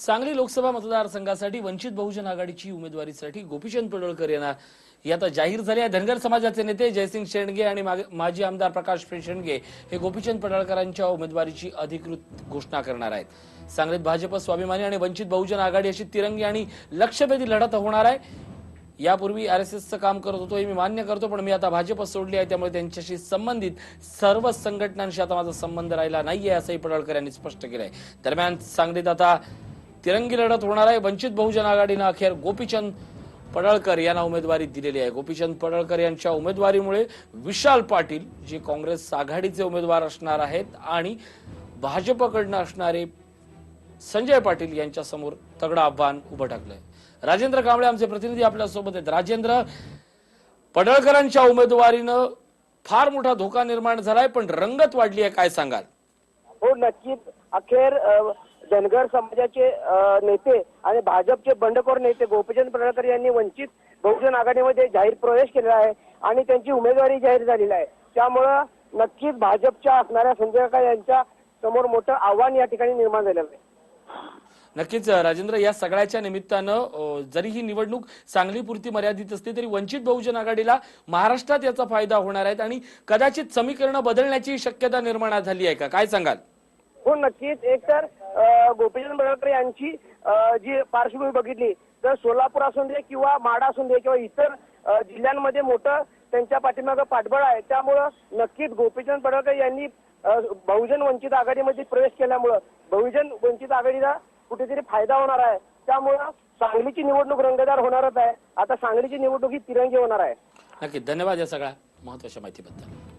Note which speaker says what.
Speaker 1: सांगली लोकसभा मतदारसंघासाठी वंचित बहुजन आघाडीची उमेदवारीसाठी गोपीचंद पडळकर यांना हे आता जाहीर झाले आहे. धनगर समाजाचे नेते जयसिंग शेंडगे आणि माग- माजी आमदार प्रकाश शेंडगे हे गोपीचंद पडळकरांच्या उमेदवारीची अधिकृत घोषणा करणार आहेत. सांगलीत भाजप स्वाभिमानी आणि वंचित बहुजन आघाडी अशी तिरंगी आणि लक्षभेदी लढत होणार आहे. यापूर्वी आर एस एसचं काम करत होतो हे मी मान्य करतो पण मी आता भाजप सोडली आहे त्यामुळे त्यांच्याशी संबंधित सर्व संघटनांशी आता माझा संबंध राहिला नाहीये असंही पडळकर यांनी स्पष्ट केलंय. दरम्यान सांगलीत आता तिरंगी लढत होणार आहे. वंचित बहुजन आघाडीनं अखेर गोपीचंद पडळकर यांना उमेदवारी दिलेली आहे. गोपीचंद पडळकर यांच्या उमेदवारीमुळे विशाल पाटील जे काँग्रेस आघाडीचे उमेदवार असणार आहेत आणि भाजपकडनं असणारे संजय पाटील यांच्या समोर तगडं आव्हान उभं टाकलंय. राजेंद्र कांबळे आमचे प्रतिनिधी आपल्यासोबत आहेत. राजेंद्र पडळकरांच्या उमेदवारीनं फार मोठा धोका निर्माण झालाय पण रंगत वाढली आहे काय सांगाल?
Speaker 2: हो नक्कीच. अखेर धनगर समाजाचे नेते आणि भाजपचे बंडखोर नेते गोपीचंद पडळकर यांनी वंचित बहुजन आघाडीमध्ये जाहीर प्रवेश केलेला आहे आणि त्यांची उमेदवारी जाहीर झालेली आहे. त्यामुळं नक्कीच भाजपच्या असणाऱ्या संजय काका यांच्या समोर मोठं आव्हान या ठिकाणी निर्माण झालेलं आहे.
Speaker 1: नक्कीच राजेंद्र या सगळ्याच्या निमित्तानं जरी ही निवडणूक सांगलीपुरती मर्यादित असली तरी वंचित बहुजन आघाडीला महाराष्ट्रात याचा फायदा होणार आहे आणि कदाचित समीकरणं बदलण्याची शक्यता निर्माण झाली आहे का? काय सांगाल?
Speaker 2: हो नक्कीच. एक तर गोपीचंद पडळकर यांची जी पार्श्वभूमी बघितली तर सोलापूर असून दे किंवा माडा असून दे किंवा इतर जिल्ह्यांमध्ये मोठं त्यांच्या पाठीमागं पाठबळ आहे. त्यामुळं नक्कीच गोपीचंद पडळकर यांनी बहुजन वंचित आघाडीमध्ये प्रवेश केल्यामुळं बहुजन वंचित आघाडीला कुठेतरी फायदा होणार आहे. त्यामुळं सांगलीची निवडणूक रंगदार होणारच आहे. आता सांगलीची निवडणूक ही तिरंगी होणार आहे.
Speaker 1: नक्की धन्यवाद या सगळ्या महत्त्वाच्या माहितीबद्दल.